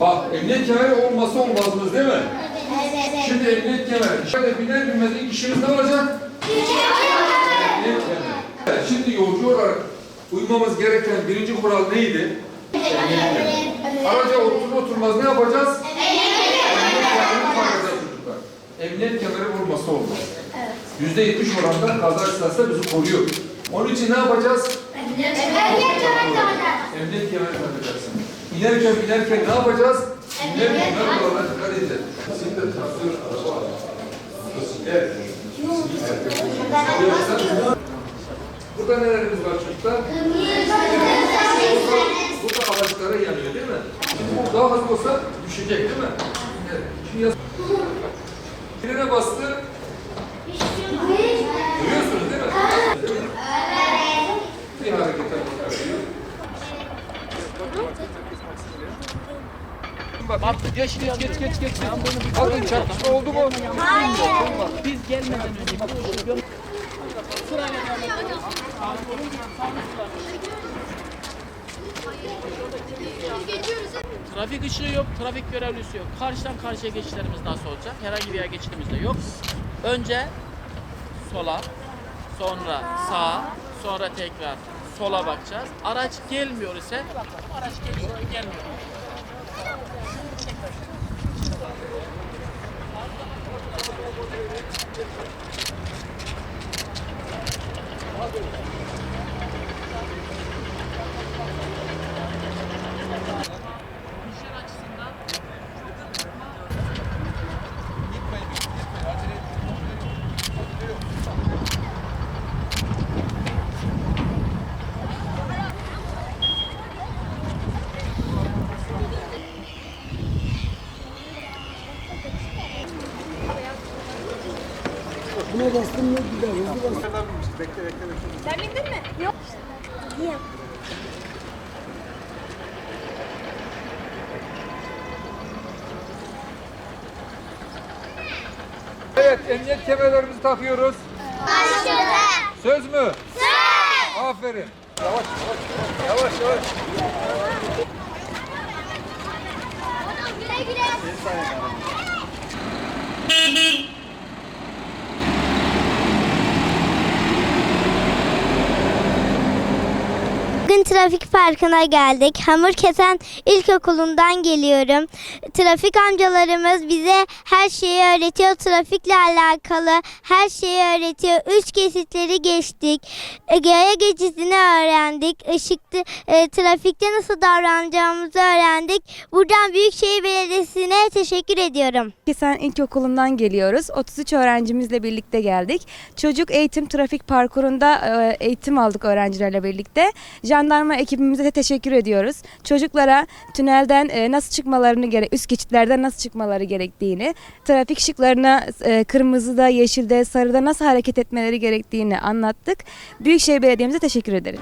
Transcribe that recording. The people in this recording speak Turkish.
Bak emniyet kemeri olması olmazımız değil mi? Evet. Şimdi emniyet kemeri. Şöyle biner binmez ilk işimiz ne olacak? Emniyet kemeri. Evet, Şimdi yolcu olarak uymamız gereken birinci kural neydi? Araca oturur oturmaz ne yapacağız? Emniyet kemerini takacağız çocuklar. Emniyet kemeri vurması olmaz. Yüzde yetmiş oranda kaza esnasında bizi koruyor. Onun için ne yapacağız? Emniyet kemeri takacaksın. İnerken binerken ne yapacağız? İnerken ne kuralına dikkat edeceğiz. Bisiklet, traktör, araba var. Bisiklet. Burada nelerimiz var çocuklar? Burada ağaçlara yanıyor değil mi? Şimdi daha hızlı olsa düşecek değil mi? Evet. Şimdi yaz... Birine bastı. Görüyorsunuz değil mi? Bir harekete bakıyor. Bak, geç geç geç geç geç. Bakın çarpışma oldu mu? Biz gelmeden önce Trafik ışığı yok, trafik görevlisi yok. Karşıdan karşıya geçişlerimiz nasıl olacak? Herhangi bir yer geçişimiz de yok. Önce sola, sonra sağa, sonra tekrar sola bakacağız. Araç gelmiyor ise araç geliyor, gelmiyor. Thank you. Sen bindin mi? Yok. Niye? Evet, emniyet kemerlerimizi takıyoruz. Başladı. Söz mü? Söz. Aferin. Yavaş yavaş. Yavaş yavaş. Güle güle. Bugün trafik parkına geldik. Hamurketen İlkokulu'ndan geliyorum. Trafik amcalarımız bize her şeyi öğretiyor. Trafikle alakalı her şeyi öğretiyor. Üç kesitleri geçtik. Yaya geçidini öğrendik. Işıkta, e, trafikte nasıl davranacağımızı öğrendik. Buradan Büyükşehir Belediyesi'ne teşekkür ediyorum. Kesen İlkokulu'ndan geliyoruz. 33 öğrencimizle birlikte geldik. Çocuk eğitim trafik parkurunda e, eğitim aldık öğrencilerle birlikte. Jandarma ekibimize de teşekkür ediyoruz. Çocuklara tünelden e, nasıl çıkmalarını gerek, üst geçitlerden nasıl çıkmaları gerektiğini, trafik ışıklarına e, kırmızıda, yeşilde, sarıda nasıl hareket etmeleri gerektiğini anlattık. Büyükşehir Belediye'mize teşekkür ederiz.